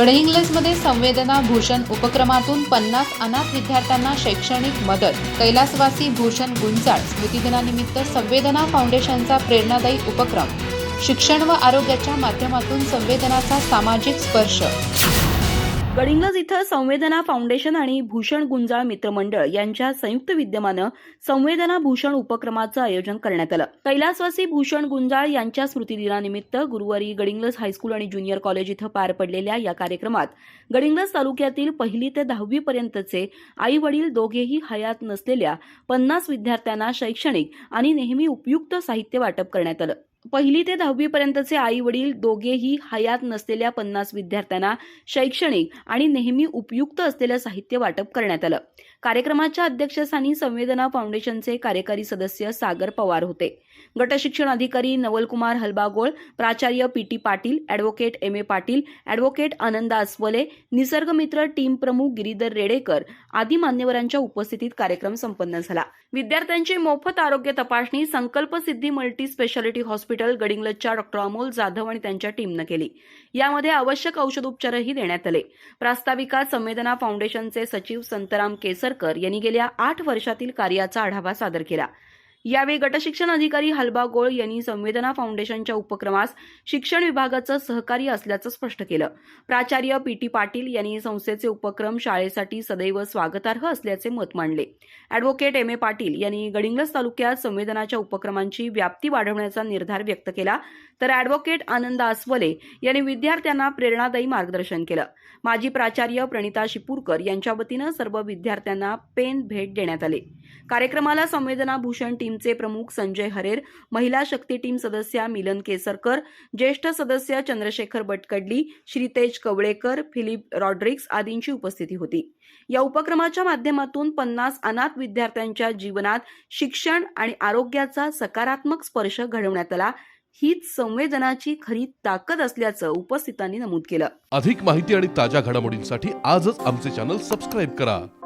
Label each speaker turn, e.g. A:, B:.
A: गडहिंग्लजमध्ये संवेदना भूषण उपक्रमातून पन्नास अनाथ विद्यार्थ्यांना शैक्षणिक मदत. कैलासवासी भूषण गुंजाळ स्मृतिदिनानिमित्त संवेदना फाउंडेशनचा प्रेरणादायी उपक्रम. शिक्षण व आरोग्याच्या माध्यमातून संवेदनाचा सामाजिक स्पर्श.
B: गडिंग्लज इथं संवेदना फाउंडेशन आणि भूषण गुंजाळ मित्रमंडळ यांच्या संयुक्त विद्यमानं संवेदना भूषण उपक्रमाचं आयोजन करण्यात आलं. कैलासवासी भूषण गुंजाळ यांच्या स्मृतिदिनानिमित्त गुरुवारी गडिंग्लज हायस्कूल आणि ज्युनियर कॉलेज इथं पार पडलेल्या या कार्यक्रमात गडिंग्लज तालुक्यातील पहिली ते दहावी पर्यंतचे आई वडील दोघेही हयात नसलेल्या पन्नास विद्यार्थ्यांना शैक्षणिक आणि नेहमी उपयुक्त साहित्य वाटप करण्यात आलं. पहिली ते दहावीपर्यंतचे आई वडील दोघेही हयात नसलेल्या पन्नास विद्यार्थ्यांना शैक्षणिक आणि नेहमी उपयुक्त असलेलं साहित्य वाटप करण्यात आलं. कार्यक्रमाच्या अध्यक्षस्थानी संवेदना फाउंडेशनचे कार्यकारी सदस्य सागर पवार होते. गटशिक्षण अधिकारी नवलकुमार हलबागोळ प्राचार्य P T Patil advocate M A Patil advocate Ananda Asawale Nisargmitra team प्रमुख गिरीधर रेडेकर आदी मान्यवरांच्या उपस्थितीत कार्यक्रम संपन्न झाला. विद्यार्थ्यांची मोफत आरोग्य तपासणी Sankalp Siddhi multi speciality hospital गडिंग्लजच्या doctor Amol Jadhav आणि त्यांच्या टीमनं केली. यामध्ये आवश्यक औषधोपचारही देण्यात आले. प्रास्ताविका संवेदना फाउंडेशनचे सचिव संतराम केसरकर यांनी गेल्या आठ वर्षातील कार्याचा आढावा सादर केला. यावेळी गटशिक्षण अधिकारी हलबा गोळ यांनी संवेदना फाउंडेशनच्या उपक्रमास शिक्षण विभागाचं सहकार्य असल्याचं स्पष्ट केलं. प्राचार्य पी टी पाटील यांनी संस्थेचे उपक्रम शाळेसाठी सदैव स्वागतार्ह असल्याचे मत मांडले. अॅडव्होकेट एम ए पाटील यांनी गडिंग्लज तालुक्यात संवेदनाच्या उपक्रमांची व्याप्ती वाढवण्याचा निर्धार व्यक्त केला तर अॅडव्होकेट आनंद आसवले यांनी विद्यार्थ्यांना प्रेरणादायी मार्गदर्शन केलं. माजी प्राचार्य प्रणिता शिपूरकर यांच्या वतीनं सर्व विद्यार्थ्यांना पेन भेट देण्यात आले. कार्यक्रमाला संवेदना भूषण टीमचे प्रमुख संजय हरेर महिला शक्ती टीम सदस्या मिलन केसरकर ज्येष्ठ सदस्य चंद्रशेखर बटकडली श्रीतेज कवळेकर फिलिप रॉड्रिक्स आदींची उपस्थिती होती. या उपक्रमाच्या माध्यमातून पन्नास अनाथ विद्यार्थ्यांच्या जीवनात शिक्षण आणि आरोग्याचा सकारात्मक स्पर्श घडवण्यात आला. हीच संवेदनाची खरी ताकद असल्याचं उपस्थितांनी नमूद केलं.
C: अधिक माहिती आणि ताज्या घडामोडींसाठी आजच आमचे चॅनल सबस्क्राईब करा.